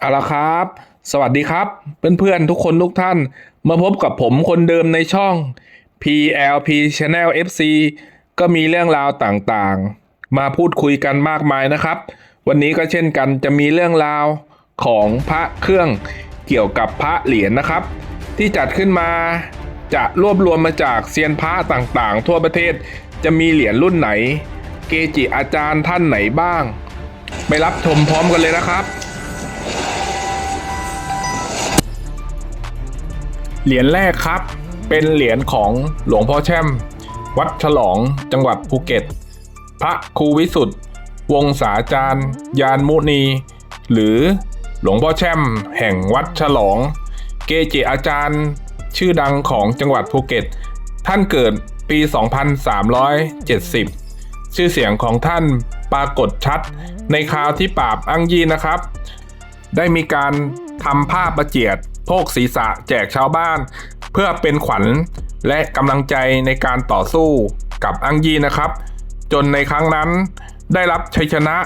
เอาละครับ สวัสดีครับ เพื่อนๆ ทุกคนทุกท่าน มาพบกับผมคนเดิมในช่อง PLP Channel FC ก็มีเรื่องราวต่างๆ มาพูดคุยกันมากมายนะครับ วันนี้ก็เช่นกันจะมีเรื่องราวของพระเครื่องเกี่ยวกับพระเหรียญนะครับ ที่จัดขึ้นมาจะรวบรวมมาจากเซียนพระต่างๆ ทั่วประเทศจะมีเหรียญรุ่นไหน เกจิอาจารย์ท่านไหนบ้าง ไปรับชมพร้อมกันเลยนะครับ เหรียญแรกครับ เป็นเหรียญของหลวงพ่อแช่ม วัดฉลองจังหวัดภูเก็ต พระครูวิสุทธ์วงศาจารย์ ยานมุนี หรือหลวงพ่อแช่มแห่งวัดฉลอง เกจิอาจารย์ ชื่อดังของจังหวัดภูเก็ต ท่านเกิดปี 2370 ชื่อเสียงของท่านปรากฏชัดในคราวที่ปราบอังยีนะครับ ได้มีการทำผ้าประเจียด โพกศีรษะแจกชาวบ้าน เพื่อเป็นขวัญและกำลังใจในการต่อสู้กับอังยีนะครับ จนในครั้งนั้นได้รับชัยชนะ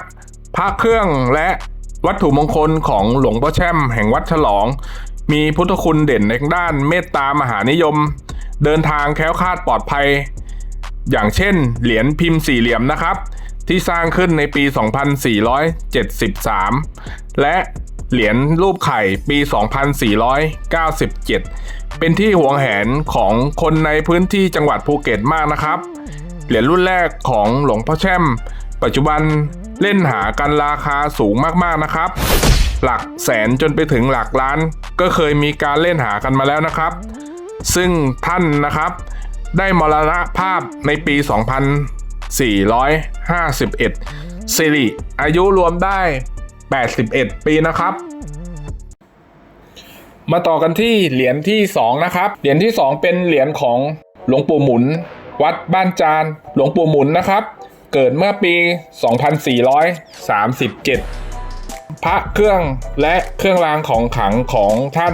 พระเครื่องและวัตถุมงคลของหลวงพ่อแช่มแห่งวัดฉลอง มีพุทธคุณเด่นในด้านเมตตามหานิยม เดินทางแคล้วคลาดปลอดภัย อย่างเช่น เหรียญพิมพ์สี่เหลี่ยมนะครับ ที่สร้างขึ้นในปี 2473 และ เหรียญรูปไข่ปี 2497 เป็นที่หวงแหนของคนในพื้นที่จังหวัดภูเก็ตมากนะครับ เหรียญรุ่นแรกของหลวงพ่อแช่ม ปัจจุบันเล่นหากันราคาสูงมากๆนะครับ หลักแสนจนไปถึงหลักล้าน ก็เคยมีการเล่นหากันมาแล้วนะครับ ซึ่งท่านนะครับ ได้มรณภาพในปี 2451สิริอายุรวมได้ 81 ปีนะครับมาต่อกันที่เหรียญที่ 2 นะครับ เหรียญที่ 2 เป็นเหรียญของหลวงปู่หมุน วัดบ้านจาน หลวงปู่หมุนนะครับ เกิดเมื่อปี 2437 พระเครื่องและเครื่องรางของขลังของท่าน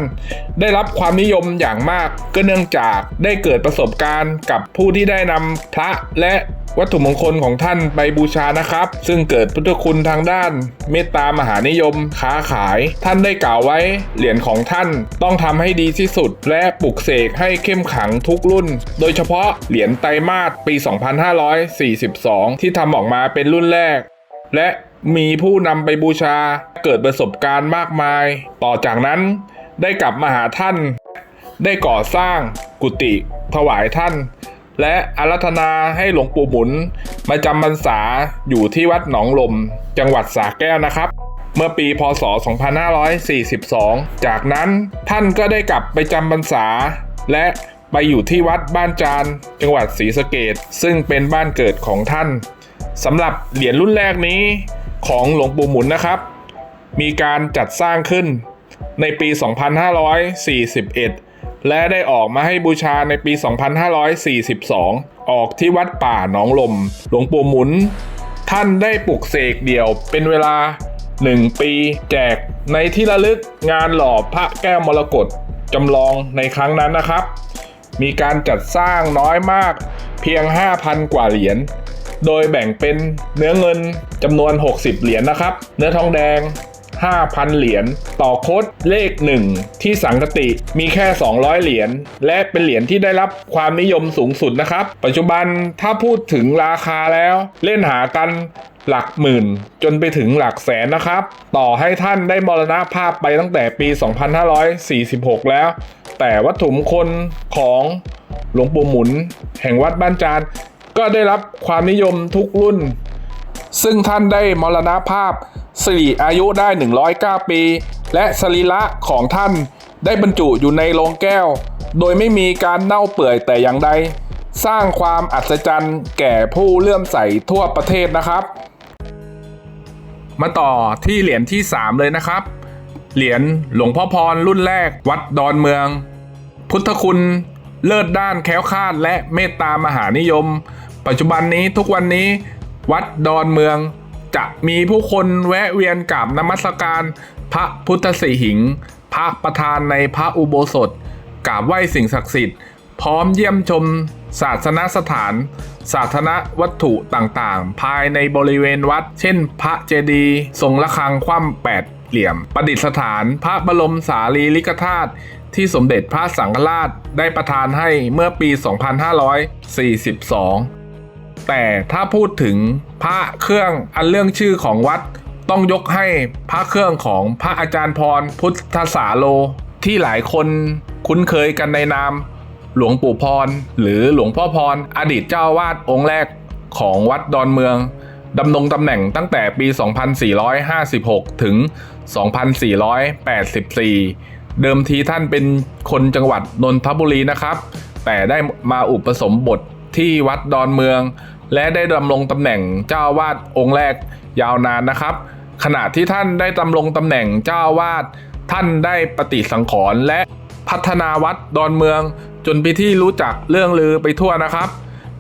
ได้รับความนิยมอย่างมาก ก็เนื่องจากได้เกิดประสบการณ์กับผู้ที่ได้นำพระและ วัตถุมงคลของท่านไปบูชานะครับ ซึ่งเกิดพุทธคุณทางด้าน เมตตามหานิยม ค้าขาย ท่านได้กล่าวไว้ เหรียญของท่านต้องทำให้ดีที่สุด และปลุกเสกให้เข้มขังทุกรุ่น โดยเฉพาะเหรียญไตรมาสปี 2542 ที่ทำออกมาเป็นรุ่นแรก และมีผู้นำไปบูชาเกิดประสบการณ์มากมาย ต่อจากนั้นได้กลับมาหาท่าน ได้ก่อสร้างกุฏิถวายท่าน และอารัธนาให้หลวงปู่หมุน มาจำพรรษาอยู่ที่วัดหนองลม จังหวัดสระแก้วนะครับ เมื่อปีพศ 2542 จากนั้นท่านก็ได้กลับไปจำพรรษา และไปอยู่ที่วัดบ้านจานจังหวัดศรีสะเกดซึ่งเป็นบ้านเกิดของท่านสำหรับเหรียญรุ่นแรกนี้ของหลวงปู่หมุนนะครับ มีการจัดสร้างขึ้นในปี 2541 และได้ออกมาให้บูชาในปี 2542 ออกที่วัดป่าหนองลม หลวงปู่หมุน ท่านได้ปลุกเสกเดี่ยวเป็นเวลา 1 ปีแจกในที่ระลึกงานหล่อพระแก้วมรกตจำลองในครั้งนั้นนะครับ มีการจัดสร้างน้อยมากเพียง 5,000 กว่าเหรียญ โดยแบ่งเป็นเนื้อเงินจำนวน 60 เหรียญนะครับ เนื้อทองแดง 5,000 เหรียญต่อโค้ดเลข 1 ที่สังกติมีแค่ 200 เหรียญและเป็นเหรียญที่ได้รับความนิยมสูงสุดนะครับ ปัจจุบันถ้าพูดถึงราคาแล้ว เล่นหากันหลักหมื่นจนไปถึงหลักแสนนะครับ ต่อให้ท่านได้มรณภาพไปตั้งแต่ปี 2546 แล้ว แต่วัตถุมงคลของหลวงปู่หมุน แห่งวัดบ้านจานก็ได้รับความนิยมทุกรุ่น ซึ่งท่านได้มรณภาพสิริอายุได้ 109 ปี และสรีระของท่านได้บรรจุอยู่ในโลงแก้ว โดยไม่มีการเน่าเปื่อยแต่อย่างใด สร้างความอัศจรรย์แก่ผู้เลื่อมใสทั่วประเทศนะครับ มาต่อที่เหรียญที่ 3 เลยนะครับ เหรียญหลวงพ่อพรรุ่นแรกวัดดอนเมือง พุทธคุณเลิศด้านแคล้วคาดและเมตตามหานิยม ปัจจุบันนี้ทุกวันนี้ วัดดอนเมือง จะมีผู้คนแวะเวียนกราบนมัสการ พระพุทธสีหิง พระประธานในพระอุโบสถกราบไหว้สิ่งศักดิ์สิทธิ์ พร้อมเยี่ยมชม ศาสนสถานสาธารณวัตถุต่างๆ ภายในบริเวณวัด เช่น พระเจดีย์ทรงระฆังคว่ำแปดเหลี่ยม ประดิษฐาน พระบรมสารีริกธาตุที่สมเด็จพระสังฆราชได้ประทานให้เมื่อปี 2542 แต่ถ้าพูดถึงพระเครื่องอันเรื่องชื่อของวัด ต้องยกให้พระเครื่องของพระอาจารย์พรพุทธสาโล ที่หลายคนคุ้นเคยกันในนาม หลวงปู่พร หรือหลวงพ่อพร อดีตเจ้าวาดองค์แรกของวัดดอนเมืองดำรงตำแหน่งตั้งแต่ปี 2456 ถึง 2484 เดิมทีท่านเป็นคนจังหวัดนนทบุรีนะครับ แต่ได้มาอุปสมบท ที่วัดดอนเมือง และได้ดำรงตำแหน่งเจ้าวาดองค์แรกยาวนานนะครับ ขณะที่ท่านได้ดำรงตำแหน่งเจ้าวาดท่านได้ปฏิสังขรณ์และพัฒนาวัดดอนเมือง จนไปที่รู้จักเรื่องลือไปทั่วนะครับ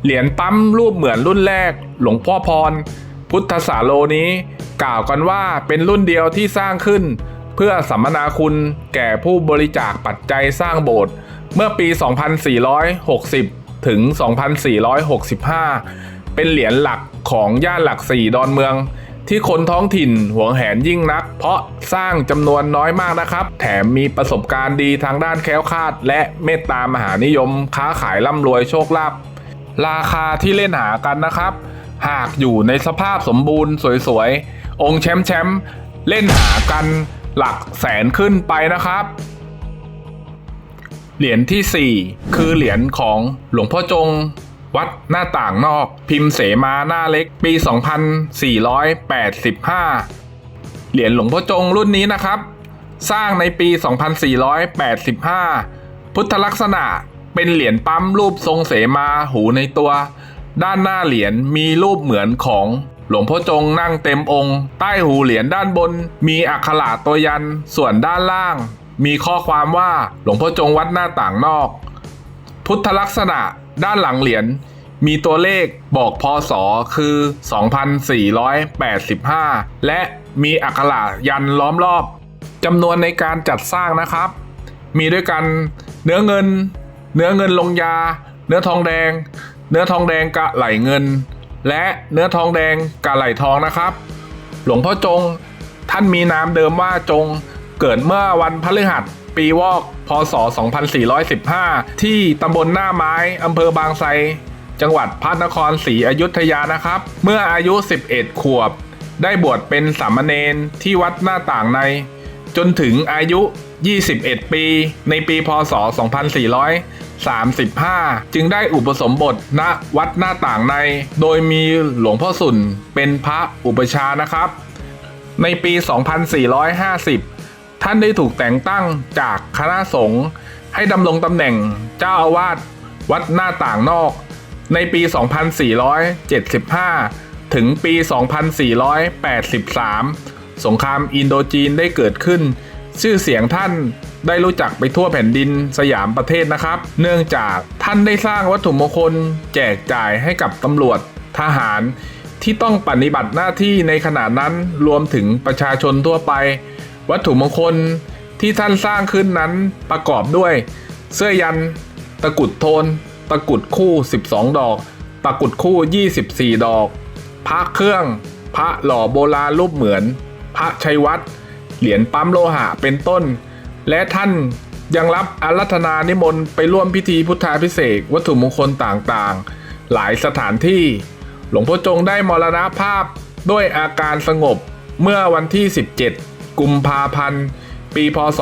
เหรียญปั๊มรูปเหมือนรุ่นแรก หลวงพ่อพร พุทธสาโลนี้ กล่าวกันว่าเป็นรุ่นเดียวที่สร้างขึ้น เพื่อสัมมนาคุณแก่ผู้บริจาคปัจจัยสร้างโบสถ์เมื่อปี 2460 ถึง 2465 เป็นเหรียญหลักของย่านหลักสี่ดอนเมือง ที่คนท้องถิ่นหวงแหนยิ่งนัก เพราะสร้างจำนวนน้อยมากนะครับ แถมมีประสบการณ์ดีทางด้านแค้วคาด และเมตตามหานิยม ค้าขายร่ำรวยโชคลาภราคาที่เล่นหากันนะครับ หากอยู่ในสภาพสมบูรณ์สวยๆ องค์แชมป์แชมป์เล่นหากันหลักแสนขึ้นไปนะครับ เหรียญทีสี่ 4 คือเหรียญของหลวงพ่อจง วัดหน้าต่างนอก พิมพ์เสมาหน้าเล็กปี 2485 เหรียญหลวงพ่อจงรุ่นนี้นะครับ สร้างในปี 2485 พุทธลักษณะเป็นเหรียญปั๊มรูปทรงเสมาหูในตัว ด้านหน้าเหรียญมีรูปเหมือนของหลวงพ่อจงนั่งเต็มองค์ ใต้หูเหรียญด้านบน มีอักขระตัวยัน ส่วนด้านล่าง มีข้อความว่าหลวงพ่อจงวัดหน้าต่างนอก พุทธลักษณะด้านหลังเหรียญมีตัวเลขบอกพศคือ 2485 และมีอักขระยันล้อมรอบจำนวนในการจัดสร้างนะครับ มีด้วยกันเนื้อเงิน เนื้อเงินลงยา เนื้อทองแดง เนื้อทองแดงกะไหลเงิน และเนื้อทองแดงกะไหลทองนะครับ หลวงพ่อจง ท่านมีนามเดิมว่าจง เกิดเมื่อวันพฤหัส ปีวอก พศ 2415 ที่ตำบลหน้าไม้อำเภอบางไทรจังหวัดพระนครศรีอยุธยานะครับ เมื่ออายุ 11 ขวบ ได้บวชเป็นสามเณรที่วัดหน้าต่างใน จนถึงอายุ 21 ปี ในปีพศ 2435 จึงได้อุปสมบทณวัดหน้าต่างใน โดยมีหลวงพ่อสุนเป็นพระอุปชานะครับ ในปี 2450 ท่านได้ถูกแต่งตั้งจากคณะสงฆ์ให้ดำรงตำแหน่งเจ้าอาวาสวัดหน้าต่างนอก ในปี 2475 ถึงปี 2483 สงครามอินโดจีนได้เกิดขึ้น ชื่อเสียงท่านได้รู้จักไปทั่วแผ่นดินสยามประเทศนะครับ เนื่องจากท่านได้สร้างวัตถุมงคลแจกจ่ายให้กับตำรวจทหารที่ต้องปฏิบัติหน้าที่ในขณะนั้นรวมถึงประชาชนทั่วไป วัตถุมงคลที่ท่านสร้างขึ้นนั้นประกอบด้วย เสื้อยัน ตะกุดโทน ตะกุดคู่ 12 ดอก ตะกุดคู่ 24 ดอก พระเครื่อง พระหล่อโบราณรูปเหมือน พระชัยวัดเหรียญปั๊มโลหะเป็นต้น และท่านยังรับอารัธนานิมนต์ไปร่วมพิธีพุทธาพิเศษวัตถุมงคลต่างๆ หลายสถานที่ หลวงพ่อจงได้มรณภาพด้วยอาการสงบเมื่อวันที่ 17 กุมภาพันธ์ ปีพศ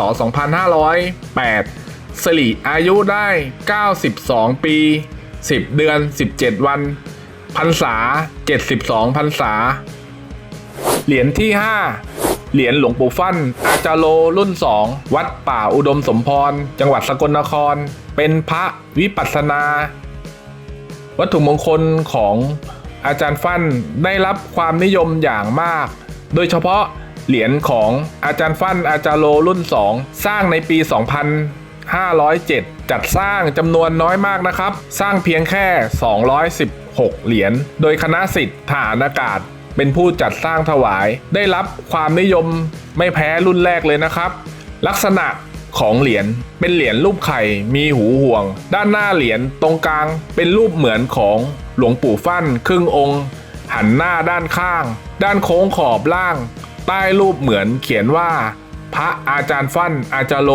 2508สิริอายุได้ 92 ปี 10 เดือน 17 วันพรรษา 72พรรษา เหรียญที่ 5 เหรียญหลวงปู่ฟั่น อาจารโลรุ่น 2 วัดป่าอุดมสมพร จังหวัดสกลนคร เป็นพระวิปัสสนา วัตถุมงคลของอาจารย์ฟั่นได้รับความนิยมอย่างมาก โดยเฉพาะ เหรียญของอาจารย์ฟั่นอาจารโลรุ่น 2 สร้างในปี 2507 จัดสร้างจำนวนน้อยมากนะครับ สร้างเพียงแค่ 216 เหรียญโดยคณะสิทธิ์ฐานอากาศ เป็นผู้จัดสร้างถวาย ได้รับความนิยมไม่แพ้รุ่นแรกเลยนะครับ ลักษณะของเหรียญเป็นเหรียญรูปไข่มีหูห่วง ด้านหน้าเหรียญตรงกลางเป็นรูปเหมือนของหลวงปู่ฟั่นครึ่งองค์ หันหน้าด้านข้าง ด้านโค้งขอบล่าง ใต้รูปเหมือนเขียนว่า พระอาจารย์ฟั่นอาจารโล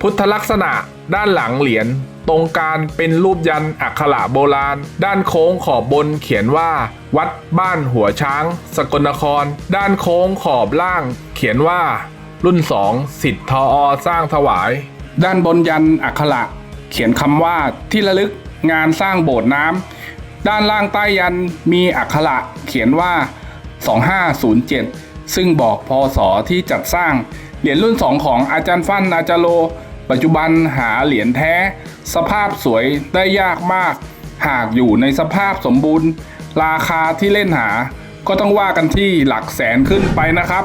พุทธลักษณะด้านหลังเหรียญตรงกลารเป็นรูปยันอักขระโบราณ ด้านโค้งขอบบนเขียนว่า วัดบ้านหัวช้าง สกลนคร ด้านโค้งขอบล่าง เขียนว่า รุ่นสองสิทธ์ทออสร้างถวาย ด้านบนยันอักขระเขียนคำว่าที่ระลึกงานสร้างโบสถ์น้ำด้านล่างใต้ยันมีอักขระเขียนว่า 2507 ซึ่งบอกพศที่จัดสร้าง เหรียญรุ่น 2 ของอาจารย์ฟั่นอาจารโล ปัจจุบันหาเหรียญแท้ สภาพสวยได้ยากมาก หากอยู่ในสภาพสมบูรณ์ ราคาที่เล่นหา ก็ต้องว่ากันที่หลักแสนขึ้นไปนะครับ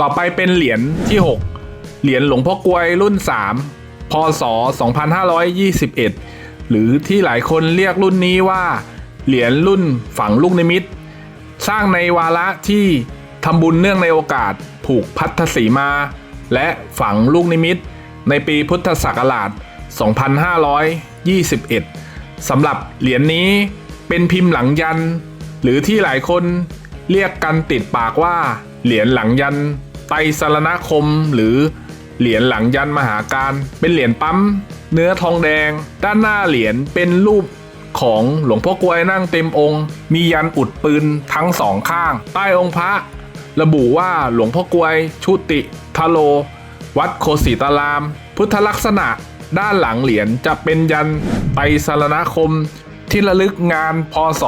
ต่อไปเป็นเหรียญที่ 6 เหรียญหลวงพ่อกลวยรุ่น 3 พศ 2521 หรือที่หลายคนเรียกรุ่นนี้ว่า เหรียญรุ่นฝังลูกนิมิต สร้างในวาระที่ทำบุญเนื่องในโอกาสผูกพัทธสีมา และฝังลูกนิมิต ในปีพุทธศักราช 2521 สำหรับเหรียญนี้เป็นพิมพ์หลังยัน หรือที่หลายคนเรียกกันติดปากว่า เหรียญหลังยัน ไตสรณคม หรือเหรียญหลังยันมหาการ เป็นเหรียญปั๊ม เนื้อทองแดง ด้านหน้าเหรียญเป็นรูป ของหลวงพ่อกลวยนั่งเต็มองค์ มียันอุดปืนทั้งสองข้าง ใต้องค์พระ ระบุว่าหลวงพ่อกลวยชุติทโล วัดโคสิตาราม พุทธลักษณะด้านหลังเหรียญจะเป็นยันไตรสรณคม ที่ระลึกงานพศ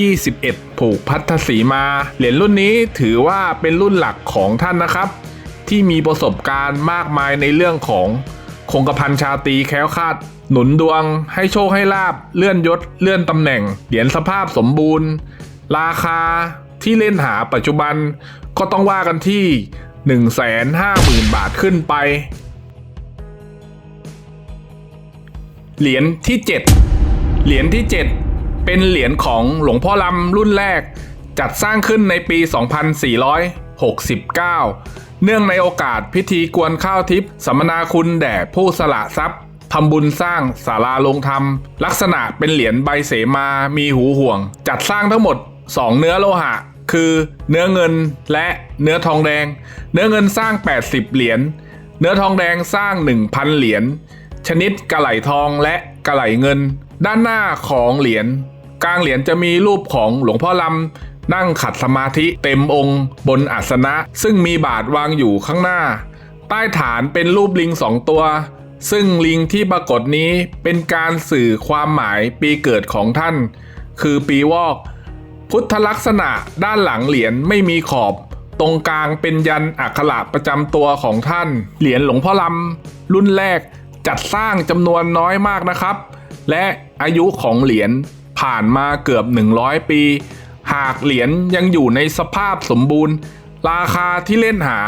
2521 ผูกพัทธสีมา เหรียญรุ่นนี้ถือว่าเป็นรุ่นหลักของท่านนะครับ ที่มีประสบการณ์มากมายในเรื่องของ คงกระพันชาตีแค้วคาด หนุนดวง ให้โชคให้ลาบ เลื่อนยศ เลื่อนตำแหน่ง เหรียญสภาพสมบูรณ์ ราคาที่เล่นหาปัจจุบัน ก็ต้องว่ากันที่ 150,000 บาทขึ้นไป เหรียญที่ 7 เหรียญที่ 7 เป็นเหรียญของหลวงพ่อลำรุ่นแรก จัดสร้างขึ้นในปี 2469 เนื่องในโอกาสพิธีกวนข้าวทิพย์สัมมนาคุณแด่ผู้สละทรัพย์ทำบุญสร้างศาลาลงธรรม ลักษณะเป็นเหรียญใบเสมามีหูห่วง จัดสร้างทั้งหมด 2 เนื้อโลหะ คือเนื้อเงินและเนื้อทองแดง เนื้อเงินสร้าง 80 เหรียญเนื้อทองแดงสร้าง 1,000 เหรียญชนิดกระไหลทองและกระไหลเงิน ด้านหน้าของเหรียญกลางเหรียญจะมีรูปของหลวงพ่อลำ นั่งขัดสมาธิเต็มองค์ บนอาสนะ ซึ่งมีบาทวางอยู่ข้างหน้า ใต้ฐานเป็นรูปลิงสองตัว ซึ่งลิงที่ปรากฏนี้เป็นการสื่อความหมายปีเกิดของท่าน คือปีวอก พุทธลักษณะด้านหลังเหรียญไม่มีขอบ ตรงกลางเป็นยันอักขระประจำตัวของท่าน เหรียญหลวงพ่อลำรุ่นแรกจัดสร้างจำนวนน้อยมากนะครับ และอายุของเหรียญผ่านมาเกือบ 100 ปี หากเหรียญยังอยู่ในสภาพสมบูรณ์ ราคาที่เล่นหา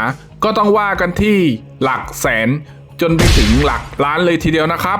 ก็ต้องว่ากันที่หลักแสนจนไปถึงหลักล้านเลยทีเดียวนะครับ